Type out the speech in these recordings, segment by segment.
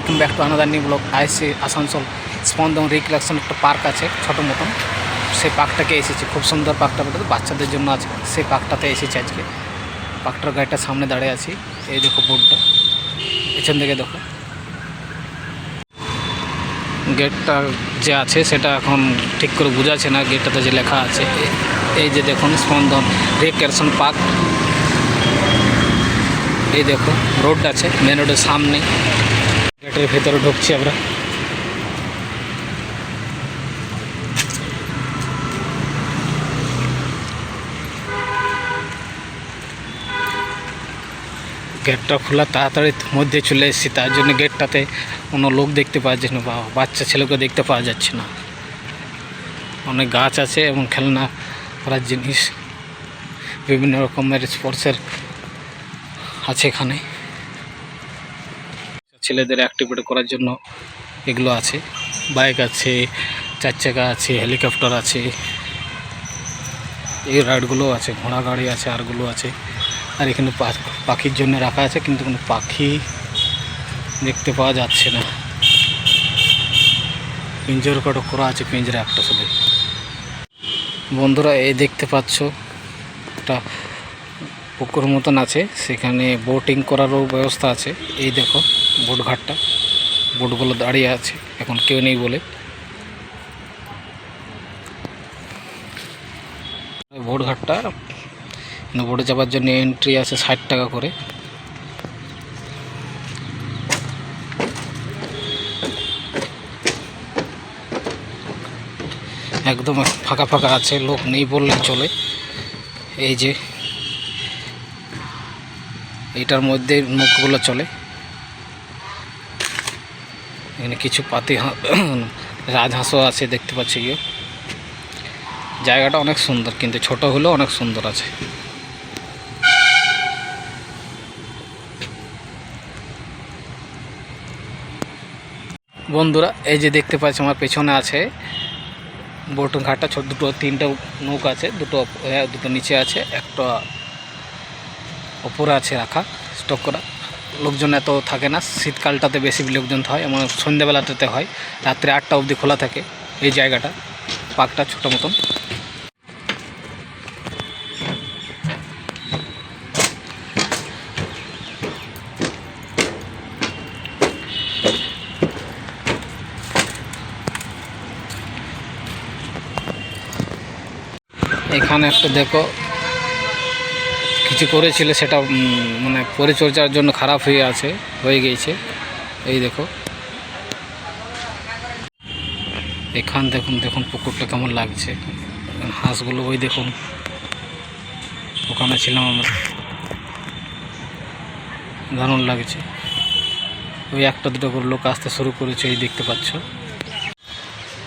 Welcome back to another new blog IC Asansol, Spandan recreation একটা park আছে, ছোটো মতন। সেই পার্কটাকে এসেছি, খুব সুন্দর পার্কটা বলতে বাচ্চাদের জন্য আছে। সেই পার্কটাতে এসেছি আজকে। পার্কটার গাড়িটার সামনে দাঁড়িয়ে আছি। এই দেখো বোর্ডটা। পেছন দিকে দেখো। গেটটা যে আছে সেটা এখন ঠিক করে বোঝাচ্ছে না, গেটটাতে যে লেখা আছে। এই যে দেখুন, স্পন্দন রিক্রিয়েশন পার্ক। এই দেখো রোড আছে মেন রোডের সামনে। গেটের ভেতরে ঢুকছি আমরা। গেটটা খোলা, তাড়াতাড়ি মধ্যে চলে এসেছি। তার জন্য গেটটাতে কোনো লোক দেখতে পাওয়া যাচ্ছে না বা বাচ্চা ছেলেকে দেখতে পাওয়া যাচ্ছে না। অনেক গাছ আছে এবং খেলনা করার জিনিস, বিভিন্ন রকমের স্পোর্টসের আছে এখানে। ছেলেদের অ্যাক্টিভেট করার জন্য এগুলো আছে। বাইক আছে, চার চাকা আছে হেলিকপ্টার আছে। এই রাইডগুলো আছে, ঘোড়া গাড়ি আছে, আরগুলো আছে। আর এখানে পাখির জন্য রাখা আছে, কিন্তু কোনো পাখি দেখতে পাওয়া যাচ্ছে না। পিঞ্জর কাটো করা আছে পিঞ্জরা একটা শুধু। বন্ধুরা, এই দেখতে পাচ্ছ একটা পুকুর মতন আছে, সেখানে বোটিং করারও ব্যবস্থা আছে। এই দেখো বোট ঘাটটা। বোটগুলো দাঁড়িয়ে আছে, এখন কেউ নেই বলে। বোট ঘাটটা বোটে যাওয়ার জন্য এন্ট্রি আছে ষাট টাকা করে। একদম ফাঁকা ফাঁকা আছে, লোক নেই বললেই চলে। এই যে এটার মধ্যে নৌকোগুলো চলে। এখানে কিছু পাতি রাজহাঁসও আছে দেখতে পাচ্ছি গিয়ে। জায়গাটা অনেক সুন্দর, কিন্তু ছোট হলেও অনেক সুন্দর আছে। বন্ধুরা, এই যে দেখতে পাচ্ছি আমার পেছনে আছে বোট ঘাটটা ছোট দুটো, তিনটা নৌকা আছে, দুটো দুটো নিচে আছে, একটা ওপরে আছে রাখা স্টক করা। লোকজন এত থাকে না, শীতকালটাতে বেশি লোকজন হয়, এমন সন্ধ্যাবেলাটাতে হয়, রাত্রে আটটা অবধি খোলা থাকে এই জায়গাটা, পার্কটা ছোটো মতন। এখানে একটা দেখো কিছু করেছিল সেটা মানে পরিচর্যার জন্য খারাপ হয়ে আছে, হয়ে গিয়েছে। এই দেখো। এখান দেখুন দেখুন পুকুরটা কেমন লাগছে। হাঁসগুলো, ওই দেখুন। ওখানে ছিলাম আমরা। দারুণ লাগছে। ওই একটা দুটো করে লোক আসতে শুরু করেছে, এই দেখতে পাচ্ছ।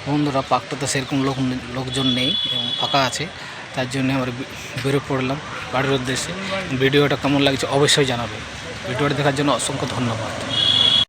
বন্ধুরা, পার্কটাতে সেরকম লোক লোকজন নেই, এবং ফাঁকা আছে। তার জন্য আমরা বেরোয় বেরো পড়লাম বাড়ির উদ্দেশ্যে। ভিডিওটা কেমন লাগছে অবশ্যই জানাবে ভিডিওটা দেখার জন্য অসংখ্য ধন্যবাদ।